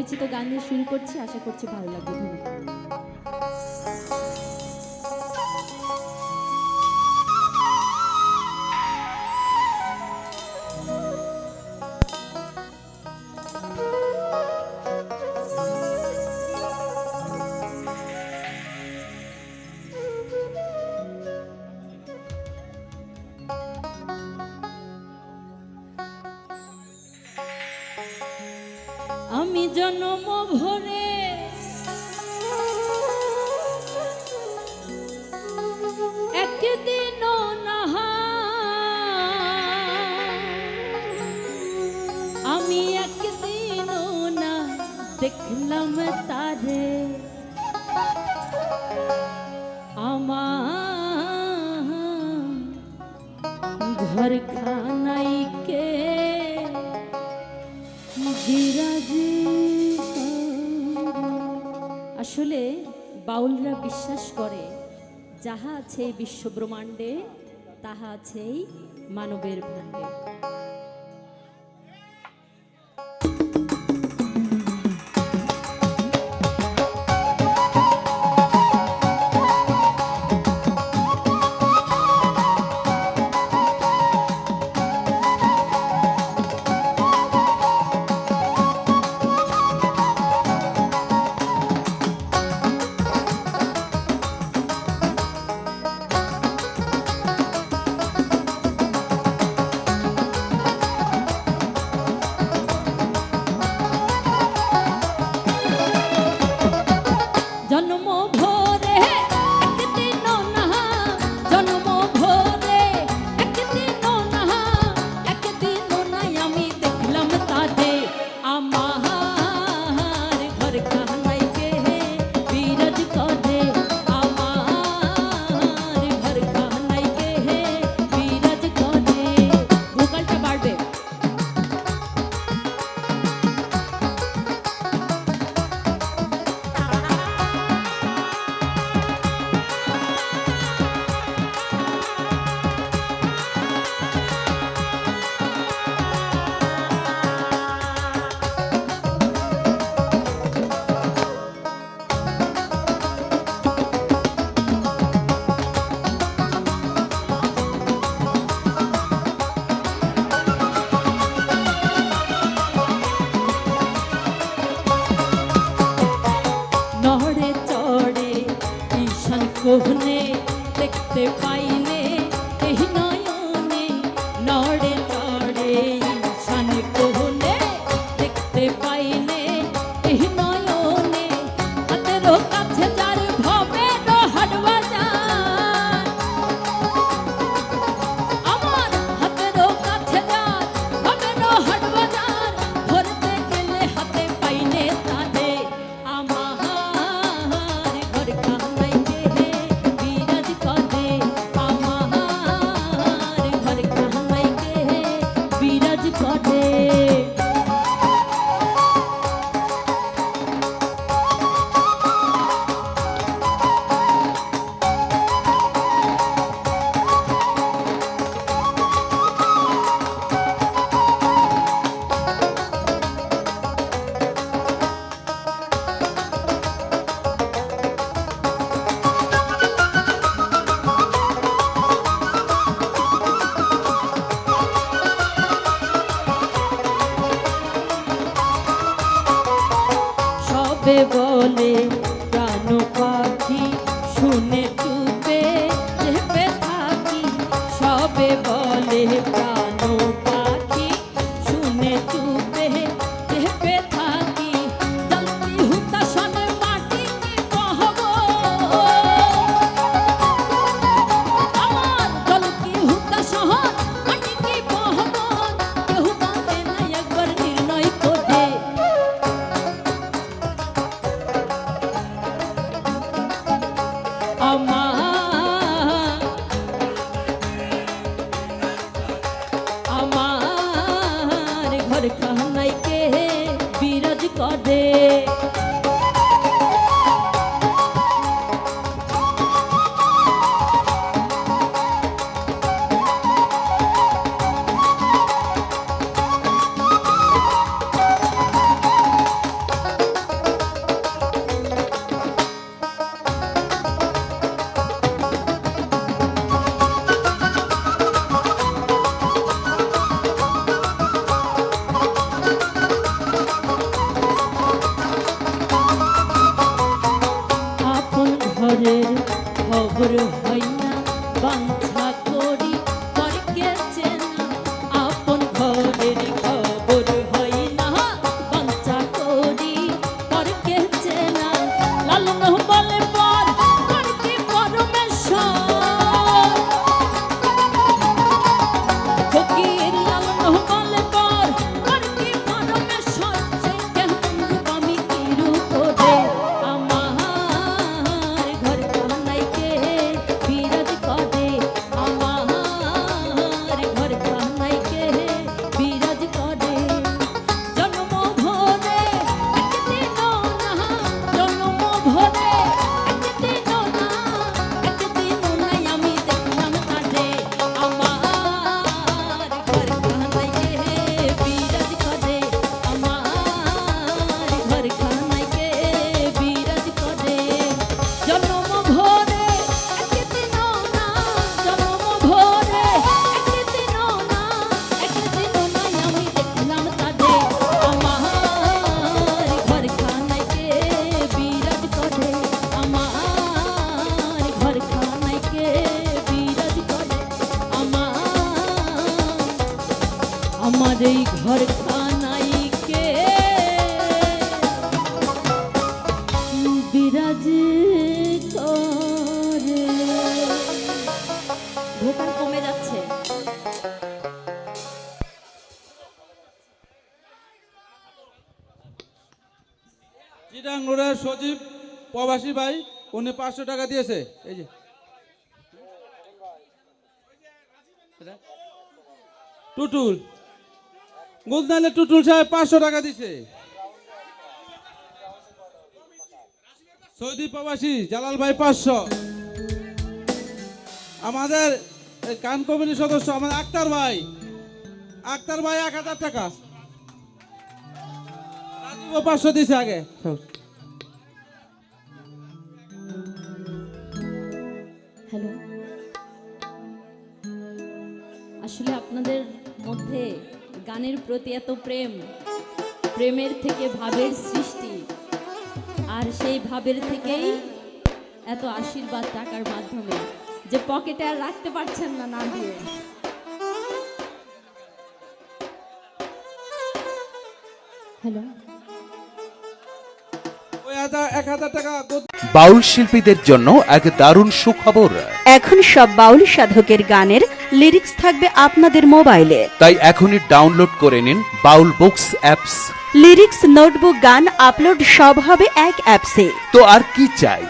পরিচিত গান দিয়ে শুরু করছি। আশা করছি ভালো লাগবে। ধন্যবাদ। জনম ভরে। একদিন আমি একদিন না দেখলাম তারে। আমার घर का বাউলরা বিশ্বাস করে যাহা আছে বিশ্বব্রহ্মাণ্ডে তাহা আছে মানবের ভাণ্ডে। prêt. যাবে বলে প্রাণ পাখি শুনে চুপে চেপে থাকি সবে বলে প্রাণ জাহানাইকে বিরাজ করে। পরের খবর হয় না বাঞ্ছা করি পরকে চেনা আপন ঘরের খবর এই ঘর খানাই বিরাজ সজীব প্রবাসী ভাই উনি পাঁচশো টাকা দিয়েছে। এই যে। টুটুল। গুলদানে টুটুল সাহেব পাঁচশো টাকা দিছে। সৌদি প্রবাসী জালাল ভাই পাঁচশো। আমাদের কান কমিটির সদস্য আমাদের আক্তার ভাই। আক্তার ভাই এক হাজার টাকা। পাঁচশো দিছে আগে। প্রতি এত প্রেম প্রেমের থেকে ভাবের সৃষ্টি। আর সেই ভাবের থেকেই এত আশীর্বাদ টাকার মাধ্যমে যে পকেটে আর রাখতে পারছেন না না দিয়ে। হ্যালো? এক হাজার টাকা বাউল শিল্পীদের জন্য এক দারুণ সুখবর। এখন সব বাউল সাধকের গানের লিরিক্স থাকবে আপনাদের মোবাইলে। তাই এখনই ডাউনলোড করে নিন Baul books apps. Lyrics notebook গান আপলোড সব হবে এক অ্যাপসে। তো আর কি চাই?